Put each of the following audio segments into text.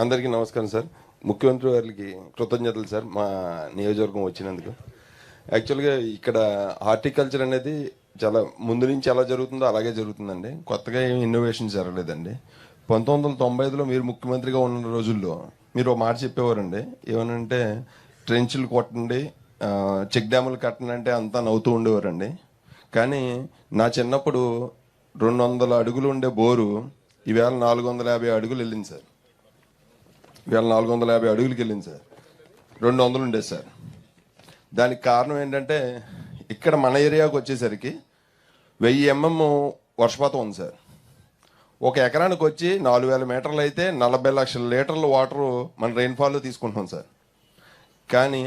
అందరికీ నమస్కారం సార్. ముఖ్యమంత్రి వారికి కృతజ్ఞతలు సార్ మా నియోజకవర్గం వచ్చినందుకు. యాక్చువల్గా ఇక్కడ హార్టికల్చర్ అనేది చాలా ముందు నుంచి ఎలా జరుగుతుందో అలాగే జరుగుతుందండి. కొత్తగా ఏం ఇన్నోవేషన్ జరగలేదండి. పంతొమ్మిది వందల తొంభై ఐదులో మీరు ముఖ్యమంత్రిగా ఉన్న రోజుల్లో మీరు ఒక మాట చెప్పేవారండి. ఏమనంటే ట్రెంచ్లు కొట్టండి చెక్ డ్యాములు కట్టండి అంటే అంతా నవ్వుతూ ఉండేవారండి. కానీ నా చిన్నప్పుడు రెండు వందల అడుగులు ఉండే బోరు ఈవేళ నాలుగు వందల యాభై అడుగులు వెళ్ళింది సార్. ఇవాళ నాలుగు వందల యాభై అడుగులకి వెళ్ళింది సార్. రెండు వందలు ఉండేది సార్. దానికి కారణం ఏంటంటే ఇక్కడ మన ఏరియాకి వచ్చేసరికి వెయ్యి ఎంఎం వర్షపాతం ఉంది సార్. ఒక ఎకరానికి వచ్చి నాలుగు వేల మీటర్లు అయితే నలభై లక్షల లీటర్ల వాటర్ మన రెయిన్ఫాల్లో తీసుకుంటున్నాం సార్. కానీ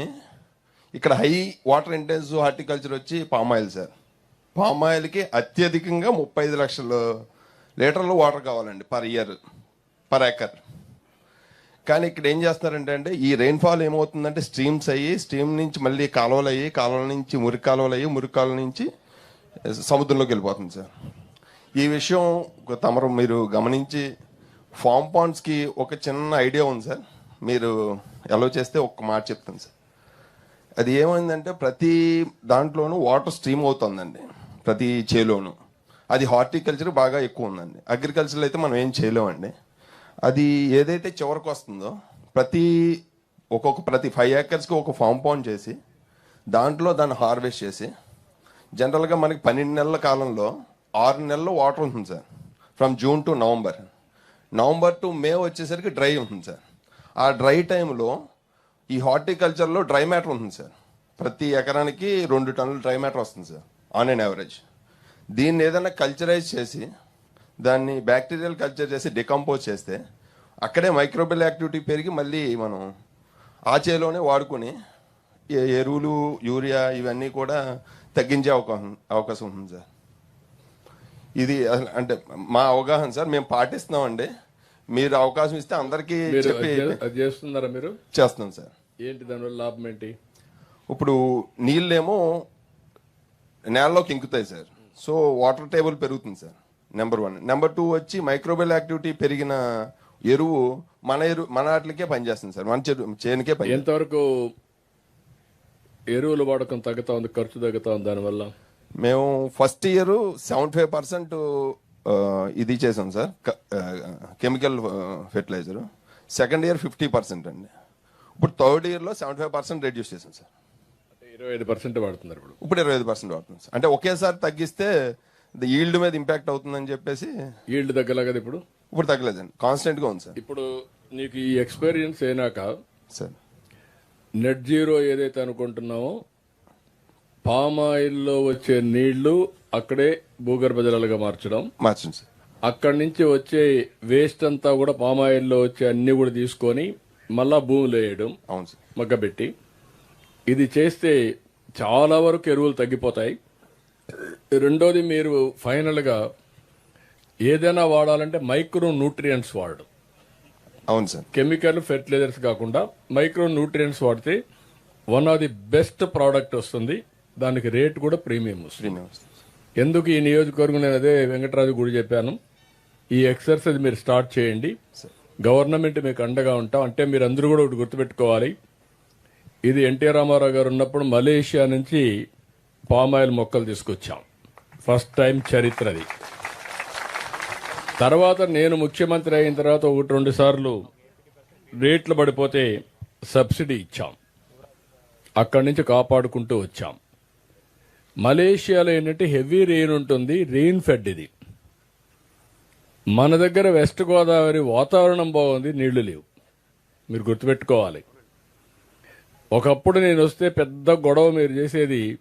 ఇక్కడ హై వాటర్ ఇంటెన్స్ హార్టికల్చర్ వచ్చి పామ్ ఆయిల్ సార్. పామ్ ఆయిల్కి అత్యధికంగా ముప్పై ఐదు లక్షల లీటర్లు వాటర్ కావాలండి పర్ ఇయర్ పర్ ఎకర్. కానీ ఇక్కడ ఏం చేస్తున్నారంటే అంటే ఈ రెయిన్ఫాల్ ఏమవుతుందంటే స్ట్రీమ్స్ అయ్యి స్ట్రీమ్ నుంచి మళ్ళీ కాలువలు అయ్యి కాలువల నుంచి మురికి కాలువలు అయ్యి మురికి కాలువల నుంచి సముద్రంలోకి వెళ్ళిపోతుంది సార్. ఈ విషయం తమరు మీరు గమనించి ఫామ్ పాండ్స్కి ఒక చిన్న ఐడియా ఉంది సార్. మీరు ఎలా చేస్తే ఒక్క మాట చెప్తాను సార్. అది ఏమైందంటే ప్రతి దాంట్లోనూ వాటర్ స్ట్రీమ్ అవుతుందండి ప్రతి చేలోను. అది హార్టికల్చర్ బాగా ఎక్కువ ఉందండి. అగ్రికల్చర్లో అయితే మనం ఏం చేయలేమండి. అది ఏదైతే చివరికి వస్తుందో ప్రతి ఒక్కొక్క ప్రతి ఫైవ్ ఏకర్స్కి ఒక ఫామ్ పౌండ్ చేసి దాంట్లో దాన్ని హార్వెస్ట్ చేసి జనరల్గా మనకి పన్నెండు నెలల కాలంలో ఆరు నెలలు వాటర్ ఉంటుంది sir. From June to November November to May వచ్చేసరికి డ్రై ఉంటుంది సార్. ఆ డ్రై టైంలో ఈ హార్టికల్చర్లో డ్రై మ్యాటర్ ఉంటుంది సార్. ప్రతి ఎకరానికి రెండు టన్నుల డ్రై మ్యాటర్ వస్తుంది సార్ ఆన్ అండ్ యావరేజ్ దీన్ని ఏదైనా కల్చరైజ్ చేసి దాన్ని బ్యాక్టీరియల్ కల్చర్ చేసి డికంపోజ్ చేస్తే అక్కడే మైక్రోబియల్ యాక్టివిటీ పెరిగి మళ్ళీ మనం ఆ చేలోనే వాడుకొని ఎరువులు యూరియా ఇవన్నీ కూడా తగ్గించే అవకాశం అవకాశం ఉంటుంది సార్. ఇది అసలు అంటే మా అవగాహన సార్ మేము పాటిస్తున్నామండి. మీరు అవకాశం ఇస్తే అందరికీ చెప్పి చేస్తున్నారా మీరు? చేస్తున్నాం సార్. ఏంటి దానివల్ల లాభం ఏంటి? ఇప్పుడు నీళ్ళేమో నేలలోకి ఇంకుతాయి సార్. సో వాటర్ టేబుల్ పెరుగుతుంది sir. Number one number two వచ్చి మైక్రోబియల్ యాక్టివిటీ పెరిగిన ఎరువు మన ఎరువు మన వాటికే పనిచేస్తుంది సార్. మన చెరు చేనుకే పని ఎంతవరకు ఎరువుల వాడకం తగ్గుతా ఉంది ఖర్చు తగ్గుతా ఉంది దానివల్ల? మేము first year seventy five percent ఇది చేసాం sir. Chemical fertiliser second year fifty percent అండి. ఇప్పుడు థర్డ్ ఇయర్లో సెవెంటీ ఫైవ్ పర్సెంట్ రెడ్యూస్ చేసాం సార్. ఇరవై ఐదు పర్సెంట్ వాడుతున్నారు ఇప్పుడు. ఇప్పుడు ఇరవై ఐదు పర్సెంట్ వాడుతుంది సార్. అంటే ఒకేసారి తగ్గిస్తే ఈల్డ్ మీద ఇంపాక్ట్ అవుతుందని చెప్పేసి ఈల్డ్ తగ్గలా కదా ఇప్పుడు? ఇప్పుడు తగ్గలేదండి. కాన్స్టెంట్గా ఉంది సార్. ఇప్పుడు నీకు ఈ ఎక్స్పీరియన్స్ అయినాక సార్. నెట్ జీరో ఏదైతే అనుకుంటున్నామో పామ్ ఆయిల్లో వచ్చే నీళ్ళు అక్కడే భూగర్భ జలాలుగా మార్చడం. మార్చండి సార్. అక్కడి నుంచి వచ్చే వేస్ట్ అంతా కూడా పామ్ ఆయిల్లో వచ్చే అన్ని కూడా తీసుకొని మళ్ళా భూమిలో వేయడం అవును సార్. మగ్గబెట్టి. ఇది చేస్తే చాలా వరకు ఎరువులు తగ్గిపోతాయి. రెండోది మీరు ఫైనల్గా ఏదైనా వాడాలంటే మైక్రో న్యూట్రియంట్స్ వాడడం. అవును సార్. కెమికల్ ఫెర్టిలైజర్స్ కాకుండా మైక్రో న్యూట్రియంట్స్ వాడితే one of the best product వస్తుంది. దానికి రేట్ కూడా ప్రీమియం వస్తుంది. ఎందుకు ఈ నియోజకవర్గం నేను అదే వెంకటరాజు గుడి చెప్పాను? ఈ ఎక్సర్సైజ్ మీరు స్టార్ట్ చేయండి. గవర్నమెంట్ మీకు అండగా ఉంటాం. అంటే మీరు అందరూ కూడా ఒకటి గుర్తుపెట్టుకోవాలి. ఇది ఎన్టీ రామారావు గారు ఉన్నప్పుడు మలేషియా నుంచి పామ్ ఆయిల్ మొక్కలు తీసుకొచ్చాం. ఫస్ట్ టైం చరిత్రది తర్వాత నేను ముఖ్యమంత్రి అయిన తర్వాత ఒకటి రెండు సార్లు రేట్లు పడిపోతే సబ్సిడీ ఇచ్చాం. అక్కడి నుంచి కాపాడుకుంటూ వచ్చాం. మలేషియాలో ఏంటంటే హెవీ రెయిన్ ఉంటుంది రెయిన్ ఫెడ్ ఇది. మన దగ్గర వెస్ట్ గోదావరి వాతావరణం బాగుంది నీళ్ళు లేవు. మీరు గుర్తుపెట్టుకోవాలి. ఒకప్పుడు నేను వస్తే పెద్ద గొడవ మీరు చేసేది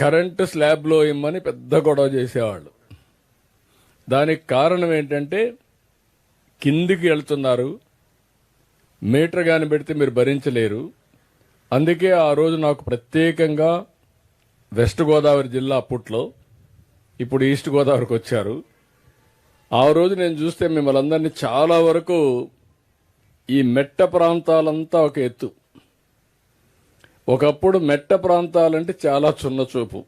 కరెంటు స్లాబ్లో ఇమ్మని పెద్ద గొడవ చేసేవాళ్ళు. దానికి కారణం ఏంటంటే కిందికి వెళ్తున్నారు మీటర్ కాని పెడితే మీరు భరించలేరు. అందుకే ఆ రోజు నాకు ప్రత్యేకంగా వెస్ట్ గోదావరి జిల్లా అప్పట్లో ఇప్పుడు ఈస్ట్ గోదావరికి వచ్చారు. ఆ రోజు నేను చూస్తే మిమ్మల్ని అందరినీ చాలా వరకు ఈ మెట్ట ప్రాంతాలంతా ఒక ఎత్తు. ఒకప్పుడు మెట్ట ప్రాంతాలంటే చాలా చున్నచూపు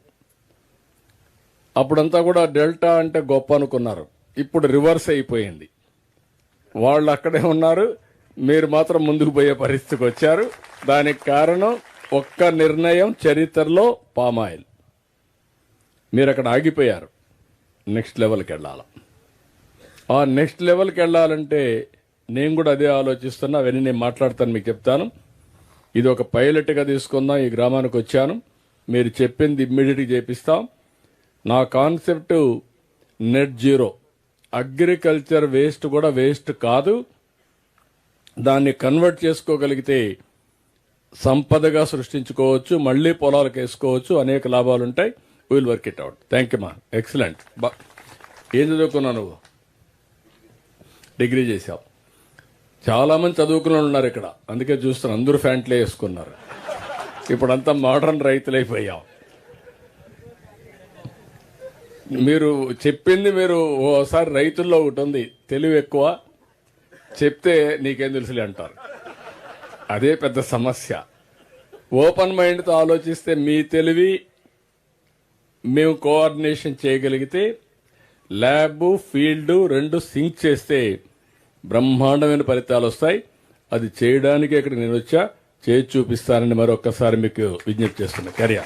అప్పుడంతా కూడా డెల్టా అంటే గొప్ప అనుకున్నారు. ఇప్పుడు రివర్స్ అయిపోయింది. వాళ్ళు అక్కడే ఉన్నారు. మీరు మాత్రం ముందుకు పోయే పరిస్థితికి వచ్చారు. దానికి కారణం ఒక్క నిర్ణయం చరిత్రలో పామాయిల్. మీరు అక్కడ ఆగిపోయారు. నెక్స్ట్ లెవెల్కి వెళ్ళాలి. ఆ నెక్స్ట్ లెవెల్కి వెళ్ళాలంటే నేను కూడా అదే ఆలోచిస్తున్నా. అవన్నీ నేను మాట్లాడతాను మీకు చెప్తాను. ఇది ఒక పైలట్గా తీసుకుందాం ఈ గ్రామానికి వచ్చాను. మీరు చెప్పింది ఇమ్మీడియట్గా చేపిస్తాం. నా concept net zero agriculture waste కూడా వేస్ట్ కాదు. దాన్ని కన్వర్ట్ చేసుకోగలిగితే సంపదగా సృష్టించుకోవచ్చు మళ్ళీ పొలాలకు వేసుకోవచ్చు అనేక లాభాలు ఉంటాయి. Will work it out thank you మా ఎక్సలెంట్ బా ఏం చదువుకున్నావు నువ్వు? డిగ్రీ చేసావు చాలా మంది ఉన్నారు ఇక్కడ. అందుకే చూస్తున్నారు అందరూ ఫ్యాంట్లే వేసుకున్నారు. ఇప్పుడంతా మోడర్న్ రైతులైపోయాం మీరు చెప్పింది మీరు ఓసారి రైతుల్లో ఒకటి ఉంది తెలివి ఎక్కువ చెప్తే నీకేం తెలుసులే అంటారు. అదే పెద్ద సమస్య. ఓపెన్ మైండ్తో ఆలోచిస్తే మీ తెలివి మేము కోఆర్డినేషన్ చేయగలిగితే ల్యాబ్ ఫీల్డ్ రెండు సింక్ చేస్తే బ్రహ్మాండమైన ఫలితాలు వస్తాయి. అది చేయడానికి ఇక్కడ నేను వచ్చా. చేసి చూపిస్తానని మరొక్కసారి మీకు విజ్ఞప్తి చేస్తున్నా. కర్యా